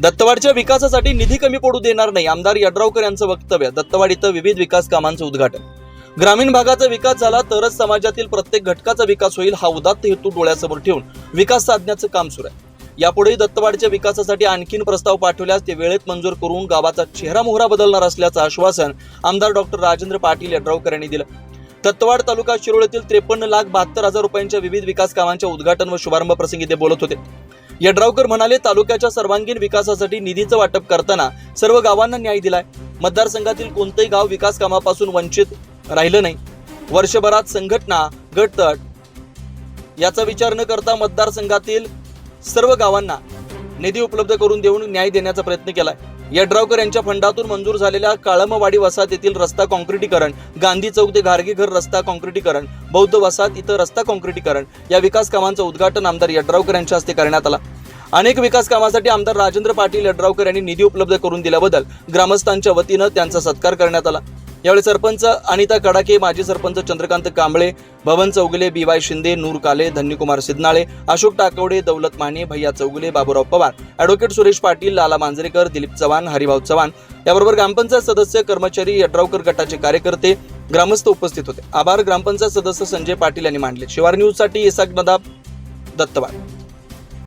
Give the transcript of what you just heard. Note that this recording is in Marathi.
दत्तवाडच्या विकासासाठी निधी कमी पडू देणार नाही आमदार यड्रावकर यांचं वक्तव्य दत्तवाड इथं विविध विकास कामांचं उद्घाटन. ग्रामीण भागाचा विकास झाला तरच समाजातील प्रत्येक घटकाचा विकास होईल हा उदात्त हेतू डोळ्यासमोर ठेवून विकास साधण्याचं काम सुरू आहे. यापुढे दत्तवाडच्या विकासासाठी आणखीन प्रस्ताव पाठवल्यास ते वेळेत मंजूर करून गावाचा चेहरा मोहरा बदलणार असल्याचं आश्वासन आमदार डॉक्टर राजेंद्र पाटील यड्रावकर यांनी दिलं. दत्तवाड तालुका शिरोळ येथील त्रेपन्न लाख बहात्तर हजार रुपयांच्या विविध विकास कामांच्या उद्घाटन व शुभारंभ प्रसंगी ते बोलत होते. यड्रावकर म्हणाले तालुक्याच्या सर्वांगीण विकासासाठी निधीचं वाटप करताना सर्व गावांना न्याय दिलाय. मतदारसंघातील कोणतंही गाव विकास कामापासून वंचित राहिलं नाही. वर्षभरात संघटना गटतट याचा विचार न करता मतदारसंघातील सर्व गावांना निधी उपलब्ध करून देऊन न्याय देण्याचा प्रयत्न केलाय. यड्रावकर यांच्या फंडातून मंजूर झालेल्या काळमवाडी वसाहतीतील येथील रस्ता काँक्रिटीकरण गांधी चौक ते घारगीघर रस्ता काँक्रिटीकरण बौद्ध वसाहत इथं रस्ता काँक्रिटीकरण या विकास कामांचं उद्घाटन आमदार यड्रावकर यांच्या हस्ते करण्यात आला. अनेक विकास कामासाठी आमदार राजेंद्र पाटील यड्रावकर यांनी निधी उपलब्ध करून दिल्याबद्दल ग्रामस्थांच्या वतीनं त्यांचा सत्कार करण्यात आला. यावेळी सरपंच अनिता कडाके माजी sarpanch Chandrakant Kamble Bhavan Chougule B Y Shinde Noor Kale Dhanyakumar Siddhanale Ashok Takawade Daulat Mane Bhaiya Chougule Baburao Pawar advocate Suresh Patil Lala Manjrekar Dilip Chavan Haribhau Chavan याबरोबर ग्रामपंचायत सदस्य कर्मचारी यड्रावकर गटाचे कार्यकर्ते ग्रामस्थ उपस्थित होते. आभार ग्रामपंचायत सदस्य संजय पाटील यांनी मांडले. शिवार न्यूजसाठी इसाक नदाब दत्तवाड